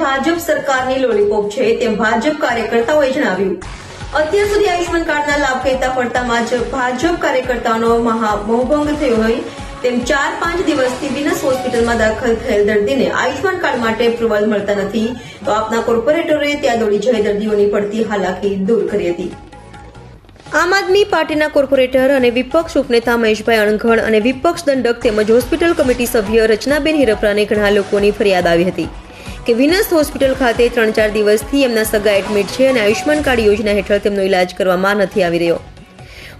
ભાજપ સરકારની લોલીપોપ છે તેમ ભાજપ કાર્યકર્તાઓએ જણાવ્યું. અત્યાર સુધી આયુષ્યમાન કાર્ડના લાભ કહેતા પડતામાં જ ભાજપ કાર્યકર્તાઓનો મહા થયો હોય તેમ ચાર પાંચ દિવસથી વિનસ હોસ્પિટલમાં દાખલ થયેલ દર્દીને આયુષ્માન કાર્ડ માટે એપ્રુવલ મળતા નથી, તો આપના કોર્પોરેટરે ત્યાં દોડી જઈ દર્દીઓની પડતી હાલાકી દૂર કરી હતી. આમ આદમી પાર્ટીના કોર્પોરેટર અને વિપક્ષ ઉપનેતા મહેશભાઈ અણઘડ અને વિપક્ષ દંડક તેમજ હોસ્પિટલ કમિટી સભ્ય રચનાબેન હિરપરાને ઘણા લોકોની ફરિયાદ આવી હતી કે વિનસ હોસ્પિટલ ખાતે ત્રણ ચાર દિવસથી એમના સગા એડમિટ છે અને આયુષ્માન કાર્ડ યોજના હેઠળ તેમનો ઇલાજ કરવામાં નથી આવી રહ્યો.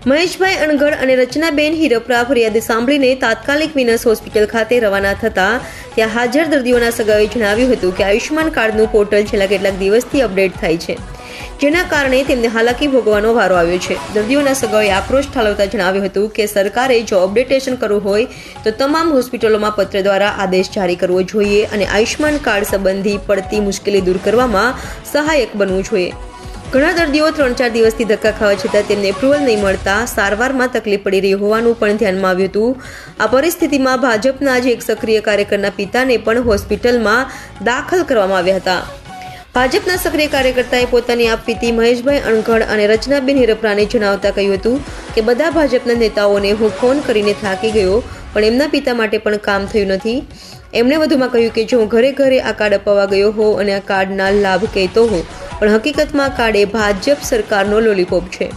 મહેશભાઈ અણઘડ અને રચનાબેન હિરપરા ફરિયાદ સાંભળીને તાત્કાલિક વિનસ હોસ્પિટલ ખાતે રવાના થતા ત્યાં હાજર દર્દીઓના સગાએ જણાવ્યું હતું કે આયુષ્માન કાર્ડનું પોર્ટલ છેલ્લા કેટલાક દિવસથી અપડેટ થાય છે. જેના કારણે તેમને હાલાકી ભોગવવાનો વારો આવ્યો છે. દર્દીઓના સગાઓએ આક્રોશ ઠાલવતા જણાવ્યું હતું કે સરકારે જો અપડેટેશન કરવું હોય, તો તમામ હોસ્પિટલોમાં પત્ર દ્વારા આદેશ જારી કરવો જોઈએ અને આયુષ્યમાન કાર્ડ સંબંધી પડતી મુશ્કેલી દૂર કરવામાં સહાયક બનવું જોઈએ. ઘણા દર્દીઓ ત્રણ ચાર દિવસથી ધક્કા ખાવા છતાં તેમને એપ્રુવલ નહીં મળતા સારવારમાં તકલીફ પડી રહી હોવાનું પણ ધ્યાનમાં આવ્યું હતું. આ પરિસ્થિતિમાં ભાજપના જ એક સક્રિય કાર્યકરના પિતાને પણ હોસ્પિટલમાં દાખલ કરવામાં આવ્યા હતા. ભાજપના સક્રિય કાર્યકર્તાએ પોતાની આપવીતી મહેશભાઈ અણઘડ અને રચનાબેન હિરપરાને જણાવતા કહ્યું હતું કે બધા ભાજપના નેતાઓને હું ફોન કરીને થાકી ગયો, પણ એમના પિતા માટે પણ કામ થયું નથી. એમણે વધુમાં કહ્યું કે જો હું ઘરે ઘરે આ કાર્ડ અપાવવા ગયો હો અને આ કાર્ડના લાભ કહેતો હોઉં, પણ હકીકતમાં કાર્ડ એ ભાજપ સરકારનો લોલીપોપ છે.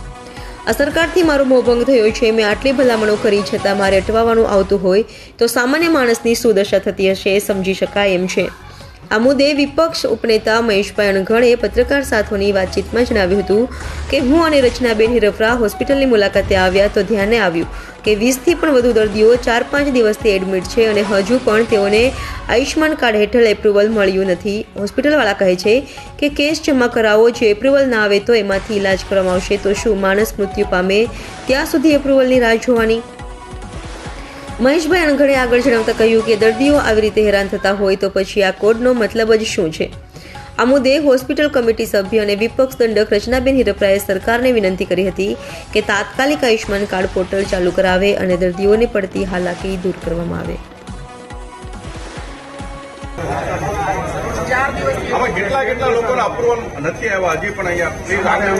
આ સરકારથી મારો મોભંગ થયો છે, મેં આટલી ભલામણો કરી છતાં મારે અટવાવાનું આવતું હોય તો સામાન્ય માણસની શું દશા થતી હશે એ સમજી શકાય એમ છે. આ મુદ્દે વિપક્ષ ઉપનેતા મહેશભાઈ અણઘડે પત્રકાર સાથોની વાતચીતમાં જણાવ્યું હતું કે હું અને રચનાબેન હિરફરા હોસ્પિટલની મુલાકાતે આવ્યા તો ધ્યાને આવ્યું કે વીસથી પણ વધુ દર્દીઓ ચાર પાંચ દિવસથી એડમિટ છે અને હજુ પણ તેઓને આયુષ્માન કાર્ડ હેઠળ એપ્રુવલ મળ્યું નથી. હોસ્પિટલવાળા કહે છે કે કેસ જમા કરાવો, જો એપ્રુવલ ના આવે તો એમાંથી ઇલાજ કરવામાં આવશે, તો શું માણસ મૃત્યુ પામે, ત્યાં સુધી એપ્રુવલની રાહ જોવાની? મહેશભાઈ અણઘડે આગળ જણાવતા કહ્યું કે દર્દીઓ આવી રીતે હેરાન થતા હોય તો પછી આ કોડનો મતલબ જ શું છે? આ મુદ્દે હોસ્પિટલ કમિટી સભ્ય અને વિપક્ષ દંડક રચનાબેન હિરપરાએ સરકારને વિનંતી કરી હતી કે તાત્કાલિક આયુષ્માન કાર્ડ પોર્ટલ ચાલુ કરાવે અને દર્દીઓને પડતી હાલાકી દૂર કરવામાં આવે. આમાં કેટલા કેટલા લોકોના અપ્રુવલ નથી આવ્યા? હજી પણ અહીંયા પ્લીઝ આગળ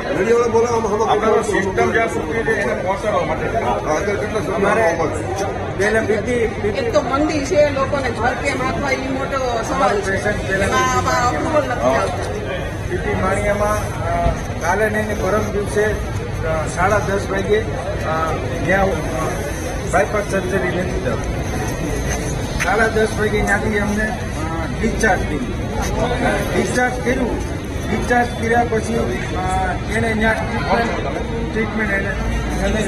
હોસ્પિટલનો વીડિયો આપણા સિસ્ટમ જ્યાં સુધી છે એને પહોંચાડવા માટે. એક તો મંદિર છે લોકોને ઘર કેમ આપવા એ મોટો સવાલ છે. અપ્રુવલ નથી આવતું. સીટી માણિયામાં કાલે નહીં પરમ દિવસે સાડા દસ વાગે ત્યાં બાયપાસ સર્જરી નથી થતી સાડા દસ વાગે ત્યાંથી અમને ડિસ્ચાર્જ કર્યું. ડિસ્ચાર્જ કર્યું ડિસ્ચાર્જ કર્યા પછી એને ત્યાં ટ્રીટમેન્ટ એને એને